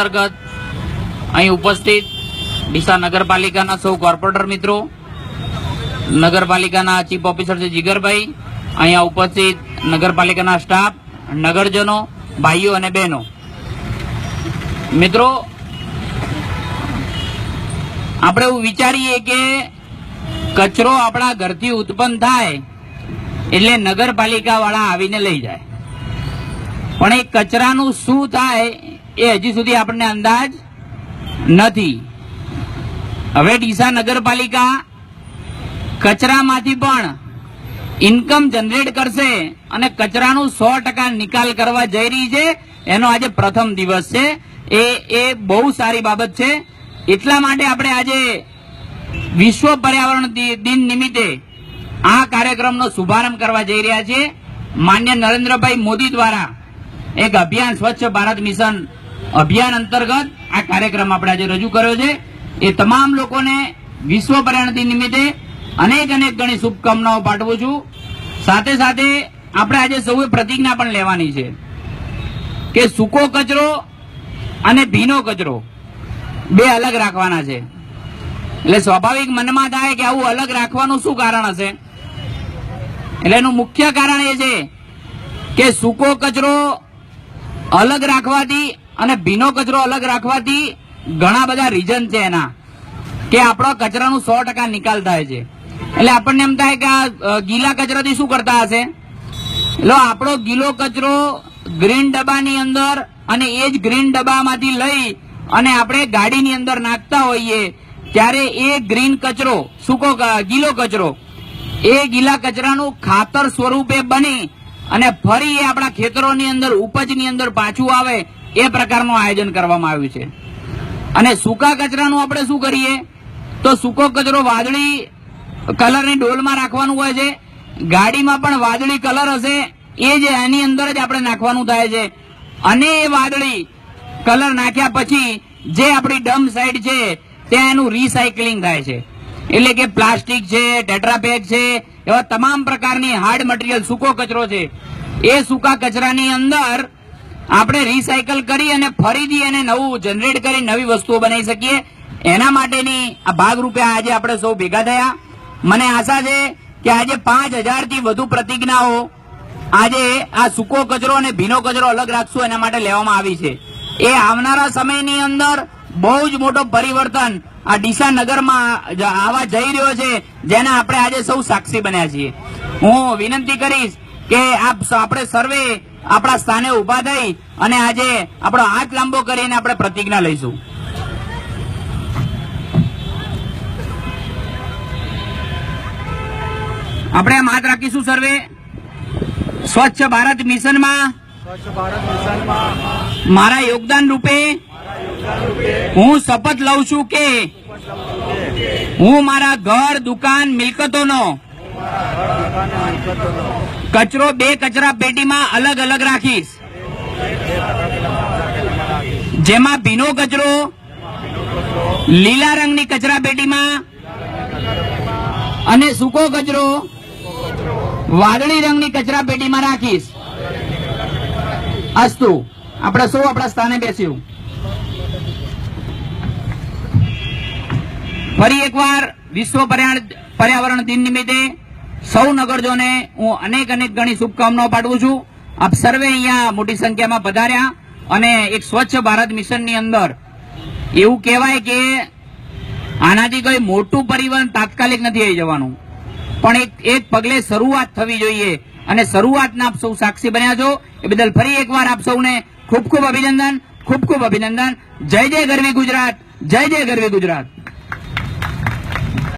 અંતર્ગત અહીં ઉપસ્થિત ડીસા નગરપાલિકાના સૌ કોર્પોરેટર મિત્રો, નગરપાલિકાના ચીફ ઓફિસર છે જીગરભાઈ અહીંયા ઉપસ્થિત નગરપાલિકાના સ્ટાફ, નગરજનો, ભાઈઓ અને બહેનો. મિત્રો, આપણે એવું વિચારીએ કે કચરો આપણા ઘરથી ઉત્પન્ન થાય એટલે નગરપાલિકા વાળા આવીને લઈ જાય. પણ એ કચરાનું શું થાય એ હજી સુધી આપણને અંદાજ નથી. હવે ડીસા નગરપાલિકા કચરામાંથી પણ ઇન્કમ જનરેટ કરશે અને કચરાનું સો ટકા નિકાલ કરવા જઈ રહી છે. એનો આજે પ્રથમ દિવસ છે. એ એ બહુ સારી બાબત છે. એટલા માટે આપણે આજે વિશ્વ પર્યાવરણ દિન નિમિત્તે આ કાર્યક્રમનો શુભારંભ કરવા જઈ રહ્યા છીએ. માન્ય નરેન્દ્રભાઈ મોદી દ્વારા એક અભિયાન સ્વચ્છ ભારત મિશન અભિયાન અંતર્ગત આ કાર્યક્રમ આપણે આજે રજૂ કર્યો છે. એ તમામ લોકોને વિશ્વ પર્યાવરણ નિમિત્તે અનેક અનેક ઘણી શુભકામનાઓ પાઠવું છું. સાથે સાથે આપણે આજે સૌએ પ્રતિજ્ઞા પણ લેવાની છે કે સૂકો કચરો અને ભીનો કચરો બે અલગ રાખવાના છે. એટલે સ્વાભાવિક મનમાં થાય કે આવું અલગ રાખવાનું શું કારણ હશે? એટલે એનું મુખ્ય કારણ એ છે કે સૂકો કચરો અલગ રાખવાથી અને ભીનો કચરો અલગ રાખવાથી ઘણા બધા રીઝન છે એના. કે આપણો કચરાનું સો ટકા નિકાલ થાય છે. એટલે આપણને એમ થાય કે આ ગીલા કચરાથી શું કરતા હશે? એટલે આપણો ગીલો કચરો ગ્રીન ડબ્બાની અંદર અને એ જ ગ્રીન ડબ્બામાંથી લઈ અને આપણે ગાડીની અંદર નાખતા હોઈએ, ત્યારે એ ગ્રીન કચરો સૂકો ગીલો કચરો, એ ગીલા કચરાનું ખાતર સ્વરૂપે બની અને ફરી એ આપણા ખેતરોની અંદર, ઉપજની અંદર પાછું આવે એ પ્રકારનું આયોજન કરવામાં આવ્યું છે. અને સૂકા કચરાનું આપણે શું કરીએ? તો સૂકો કચરો વાદળી કલરની ડોલમાં રાખવાનું હોય છે. ગાડીમાં પણ વાદળી કલર હશે. એ જ એની અંદર જ આપણે નાખવાનું થાય છે. અને એ વાદળી કલર નાખ્યા પછી જે આપણી ડમ સાઈડ છે, ત્યાં એનું રિસાયકલિંગ થાય છે. એટલે કે પ્લાસ્ટિક છે ટેટ્રાપેક છે, એવા તમામ પ્રકારની હાર્ડ મટીરિયલ સૂકો કચરો છે. એ સૂકા કચરાની અંદર આપણે રિસાયકલ કરી અને ફરીથી એને નવું જનરેટ કરી, નવી વસ્તુઓ બનાવી શકીએ. એના માટેની આ ભાગરૂપે આજે આપણે સૌ ભેગા થયા. મને આશા છે કે આજે પાંચ હજારથી વધુ પ્રતિજ્ઞાઓ આજે આ સૂકો કચરો અને ભીનો કચરો અલગ રાખશું એના માટે લેવામાં આવી છે. એ આવનારા સમયની અંદર બહુ જ મોટો પરિવર્તન આ ડીસા નગરમાં આવા જઈ રહ્યો છે, જેના આપણે આજે સૌ સાક્ષી બન્યા છીએ. હું વિનંતી કરીશ કે આપ આપણે સર્વે આપણા સ્થાને ઊભા થઈ અને આજે આપણો હાથ લાંબો કરીને આપણે પ્રતિજ્ઞા લઈશું. આપણે આમ હાથ રાખીશું સર્વે. સ્વચ્છ ભારત મિશનમાં સ્વચ્છ ભારત મિશનમાં મારા યોગદાન રૂપે હું શપથ લઉં છું કે હું મારા ઘર દુકાન મિલકતોનો કચરો બે કચરા પેટીમાં અલગ અલગ રાખીશ. જેમાં ભીનો કચરો, લીલા રંગની કચરા પેટીમાં અને સૂકો કચરો વાદળી રંગની કચરા પેટીમાં રાખીશ. અસ્તુ, આપણે સૌ આપણા સ્થાને બેસ્યું. ફરી એકવાર વિશ્વ પર્યાવરણ દિન નિમિત્તે સૌ નગરજોને હું અનેક અનેક ઘણી શુભકામનાઓ પાઠવું છું. આપ સર્વે અહીંયા મોટી સંખ્યામાં પધાર્યા અને એક સ્વચ્છ ભારત મિશનની અંદર એવું કહેવાય કે આનાથી કોઈ મોટું પરિવહન તાત્કાલિક નથી આવી જવાનું. પણ એક એક પગલે શરૂઆત થવી જોઈએ અને શરૂઆતના આપ સૌ સાક્ષી બન્યા છો. એ બદલ ફરી એકવાર આપ સૌને ખૂબ ખૂબ અભિનંદન, ખૂબ ખૂબ અભિનંદન. જય જય ગરવી ગુજરાત, જય જય ગરવી ગુજરાત.